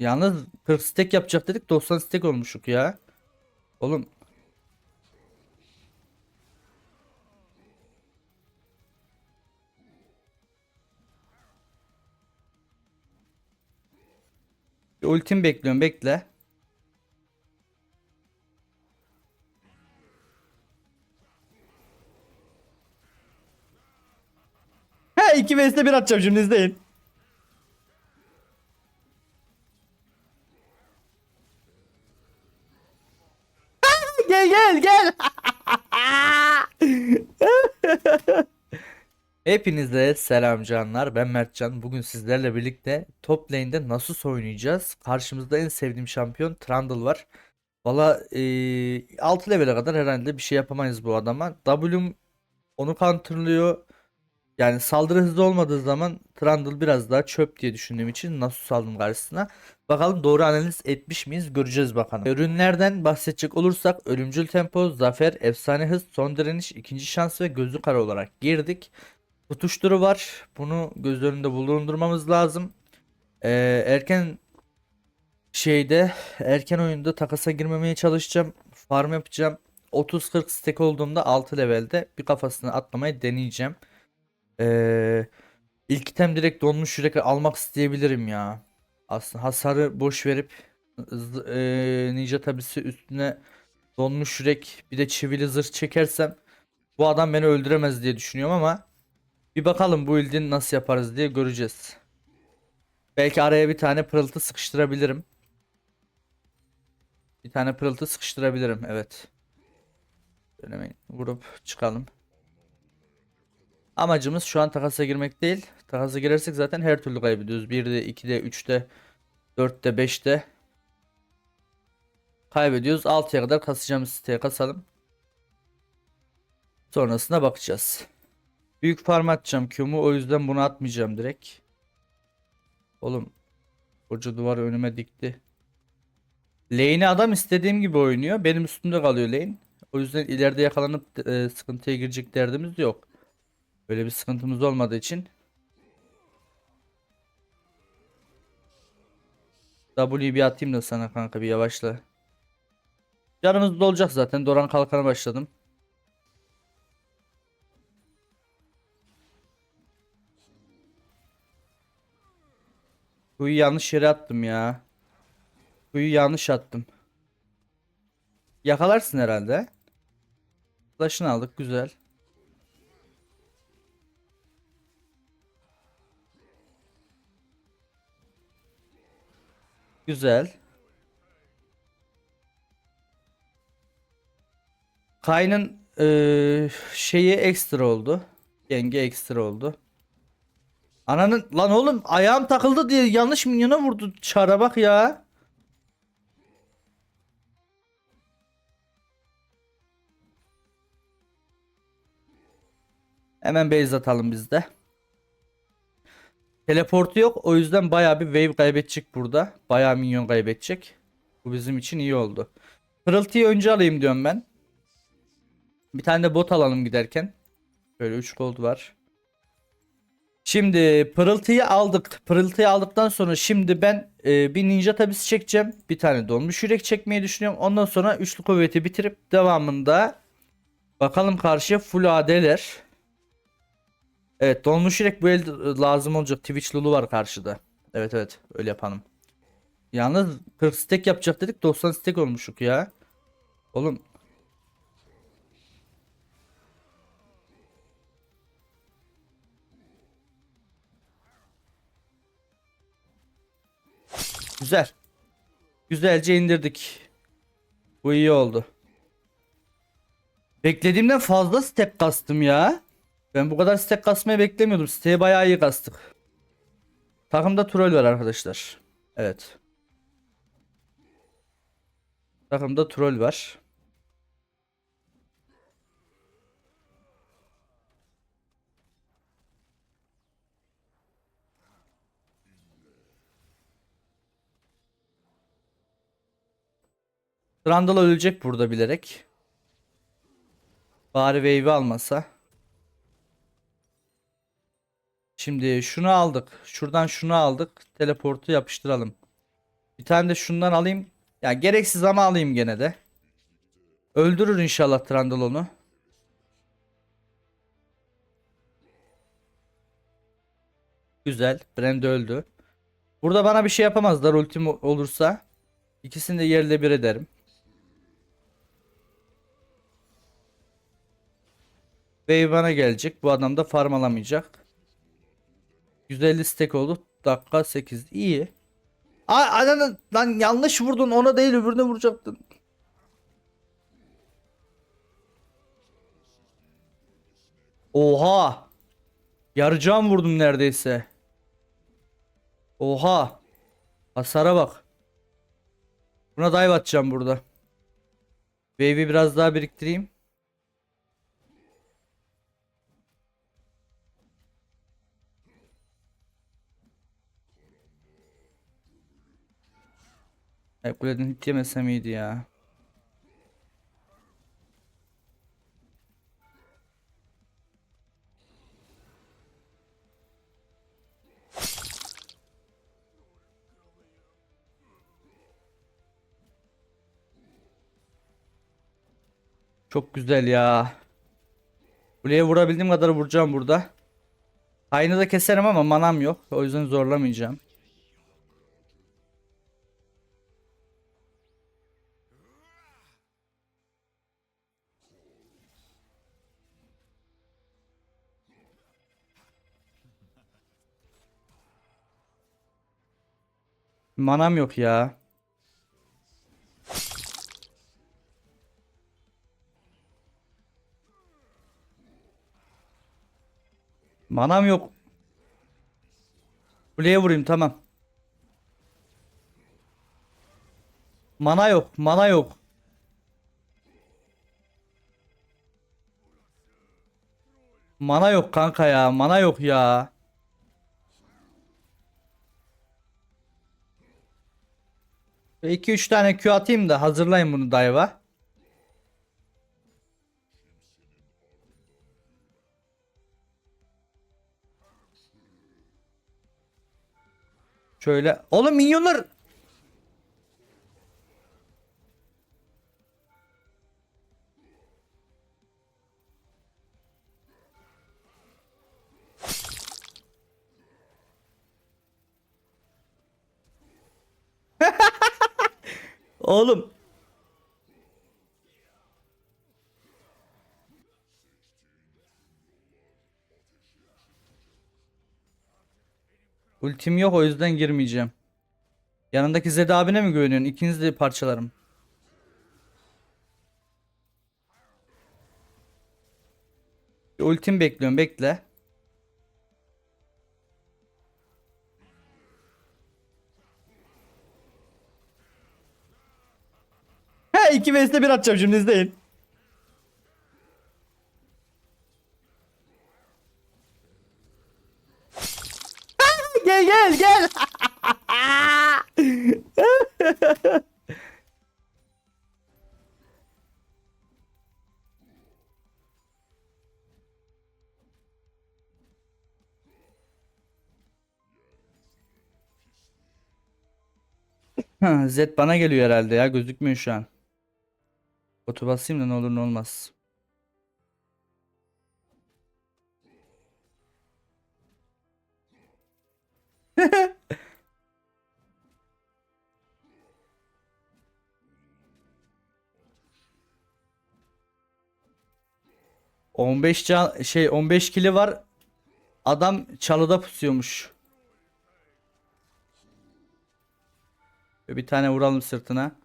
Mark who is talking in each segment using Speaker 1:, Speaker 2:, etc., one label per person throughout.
Speaker 1: Yalnız 40 stack yapacak dedik 90 stack olmuşuk ya. Oğlum Bir ultim bekliyorum bekle. He 2 vs 1 atacağım şimdi izleyin. Gel gel gel. Hepinize selam canlar. Ben Mertcan. Bugün sizlerle birlikte top lane'de Nasus oynayacağız. Karşımızda en sevdiğim şampiyon Trundle var. Valla eee 6 level'e kadar herhalde bir şey yapamayız bu adama. W'm onu counterlıyor. Yani saldırı hızlı olmadığı zaman Trundle biraz daha çöp diye düşündüğüm için Nasus aldım karşısına. Bakalım doğru analiz etmiş miyiz göreceğiz bakalım. Ürünlerden bahsedecek olursak ölümcül tempo, zafer, efsane hız, son direniş, ikinci şans ve gözü kara olarak girdik. Tutuşturu var. Bunu göz önünde bulundurmamız lazım. Ee, erken şeyde erken oyunda takasa girmemeye çalışacağım. Farm yapacağım. 30-40 stack olduğumda 6 levelde bir kafasını atlamayı deneyeceğim. Ee, ilk item direkt donmuş yürek almak isteyebilirim ya. Aslında hasarı boş verip ee, ninja tabisi üstüne donmuş yürek bir de çivili zırh çekersem bu adam beni öldüremez diye düşünüyorum ama bir bakalım bu ildin nasıl yaparız diye göreceğiz. Belki araya bir tane pırıltı sıkıştırabilirim. Bir tane pırıltı sıkıştırabilirim evet. Denemeyin. Vurup çıkalım. Amacımız şu an takasa girmek değil. Takasa girersek zaten her türlü kaybediyoruz. 1'de, 2'de, 3'te, 4'te, 5'te kaybediyoruz. 6'ya kadar kasacağımız siteye kasalım. Sonrasına bakacağız. Büyük farm atacağım Q'mu o yüzden bunu atmayacağım direkt. Oğlum koca duvarı önüme dikti. Lane'i adam istediğim gibi oynuyor. Benim üstümde kalıyor lane. O yüzden ileride yakalanıp e, sıkıntıya girecek derdimiz yok. Böyle bir sıkıntımız olmadığı için. W'yi bir atayım da sana kanka bir yavaşla. Canımız dolacak zaten. Doran kalkana başladım. Kuyu yanlış yere attım ya. Kuyu yanlış attım. Yakalarsın herhalde. Flash'ını aldık güzel. Güzel. Kayn'ın eee, şeyi ekstra oldu. Yenge ekstra oldu. Ananın lan oğlum ayağım takıldı diye yanlış minyona vurdu. Çara bak ya. Hemen base atalım biz de. Teleportu yok. O yüzden bayağı bir wave kaybedecek burada. Bayağı minyon kaybedecek. Bu bizim için iyi oldu. Pırıltıyı önce alayım diyorum ben. Bir tane de bot alalım giderken. Böyle 3 gold var. Şimdi pırıltıyı aldık. Pırıltıyı aldıktan sonra şimdi ben e, bir ninja tabisi çekeceğim. Bir tane donmuş yürek çekmeyi düşünüyorum. Ondan sonra üçlü kuvveti bitirip devamında bakalım karşıya full AD'ler. Evet donmuş yürek bu el lazım olacak. Twitch Lulu var karşıda. Evet evet öyle yapalım. Yalnız 40 stack yapacak dedik 90 stack olmuşuk ya. Oğlum Güzel. Güzelce indirdik. Bu iyi oldu. Beklediğimden fazla stack kastım ya. Ben bu kadar stack kasmayı beklemiyordum. Siteye bayağı iyi kastık. Takımda troll var arkadaşlar. Evet. Takımda troll var. Trundle ölecek burada bilerek. Bari wave'i almasa. Şimdi şunu aldık. Şuradan şunu aldık. Teleportu yapıştıralım. Bir tane de şundan alayım. Ya gereksiz ama alayım gene de. Öldürür inşallah Trundle onu. Güzel. Brand öldü. Burada bana bir şey yapamazlar ultim olursa. İkisini de yerle bir ederim. Wave bana gelecek. Bu adam da farm alamayacak. 150 stack oldu. Dakika 8. İyi. Aa, lan, lan yanlış vurdun. Ona değil öbürüne vuracaktın. Oha. Yarıcan vurdum neredeyse. Oha. Hasara bak. Buna dive atacağım burada. Wave'i biraz daha biriktireyim. E, kuleden hit yemesem iyiydi ya. Çok güzel ya. Kuleye vurabildiğim kadar vuracağım burada. Aynı da keserim ama manam yok. O yüzden zorlamayacağım. Manam yok ya. Manam yok. Kuleye vurayım tamam. Mana yok, mana yok. Mana yok kanka ya, mana yok ya. 2-3 tane Q atayım da hazırlayın bunu dive'a. Şöyle. Oğlum minyonlar. Oğlum. Ultim yok o yüzden girmeyeceğim. Yanındaki Zed abine mi güveniyorsun? İkiniz de parçalarım. Ultim bekliyorum bekle. 2 vs 1 atacağım şimdi izleyin. gel gel gel. Z bana geliyor herhalde ya gözükmüyor şu an. Botu basayım da ne olur ne olmaz. ...15 can şey 15 kili var. Adam çalıda pusuyormuş. Bir tane vuralım sırtına.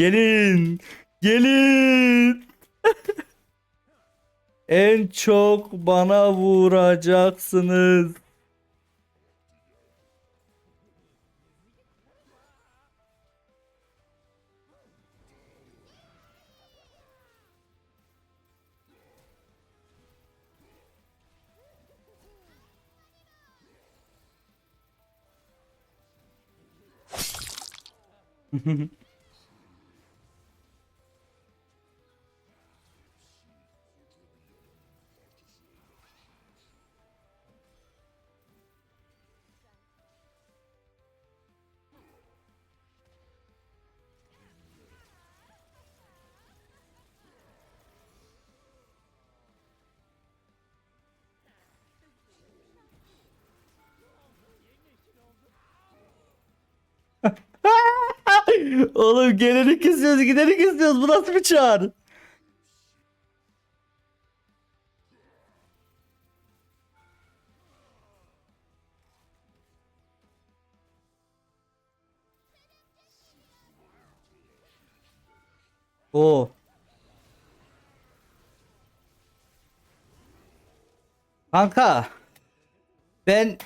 Speaker 1: Gelin. Gelin. en çok bana vuracaksınız. Oğlum geleni kesiyoruz gideni kesiyoruz bu nasıl bir çağrı? Oo. Kanka ben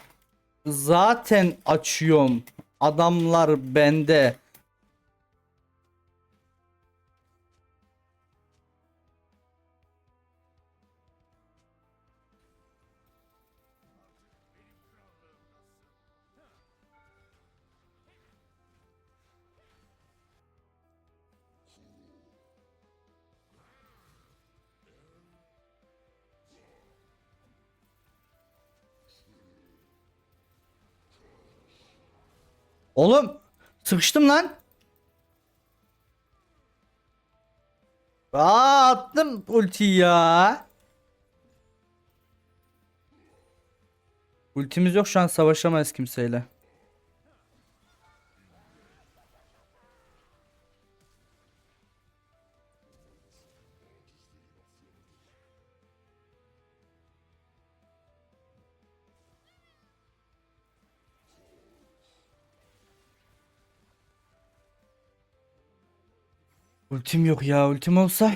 Speaker 1: zaten açıyorum. Adamlar bende. Oğlum sıkıştım lan. Aa attım ultiyi ya. Ultimiz yok şu an savaşamayız kimseyle. Ultim yok ya ultim olsa.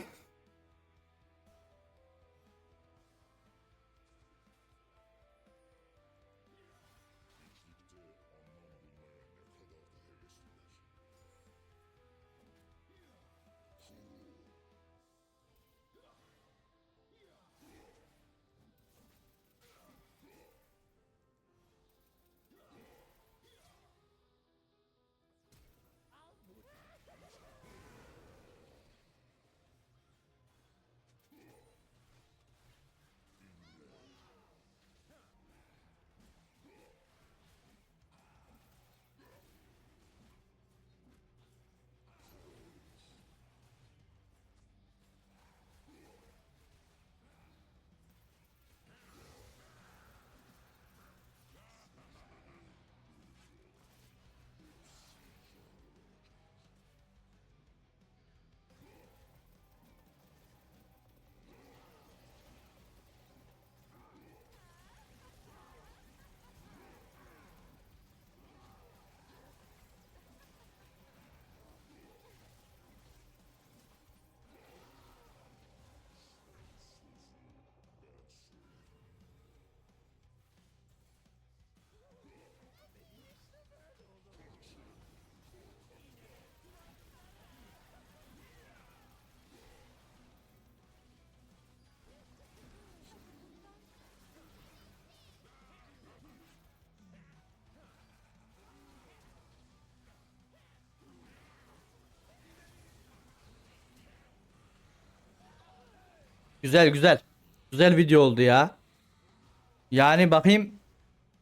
Speaker 1: Güzel güzel. Güzel video oldu ya. Yani bakayım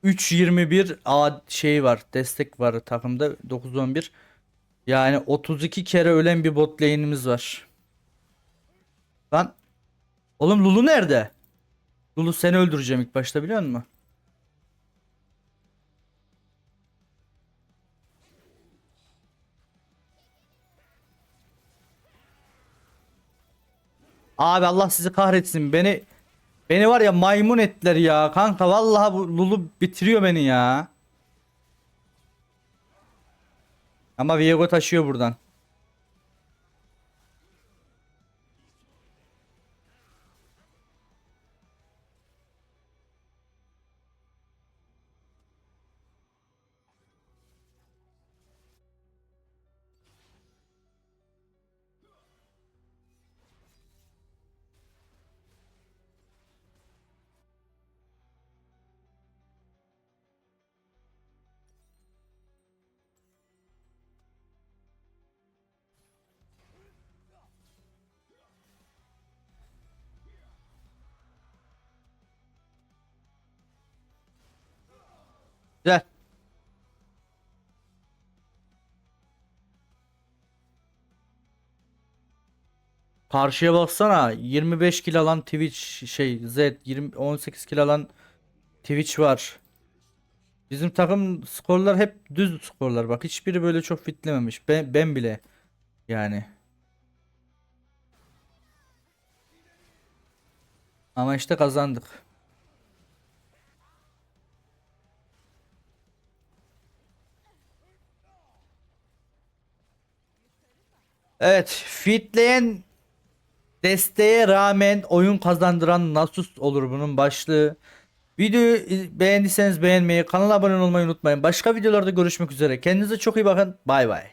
Speaker 1: 3.21 A şey var. Destek var takımda 9-11. Yani 32 kere ölen bir bot lane'imiz var. Lan oğlum Lulu nerede? Lulu seni öldüreceğim ilk başta biliyor musun? Abi Allah sizi kahretsin. Beni beni var ya maymun ettiler ya. Kanka vallahi bu Lulu bitiriyor beni ya. Ama Viego taşıyor buradan. Karşıya baksana 25 kilo alan Twitch şey Z 20 18 kilo alan Twitch var. Bizim takım skorlar hep düz skorlar. Bak hiçbiri böyle çok fitlememiş. Ben, ben bile yani. Ama işte kazandık. Evet, fitleyen desteğe rağmen oyun kazandıran Nasus olur bunun başlığı. Videoyu iz- beğendiyseniz beğenmeyi, kanala abone olmayı unutmayın. Başka videolarda görüşmek üzere. Kendinize çok iyi bakın. Bay bay.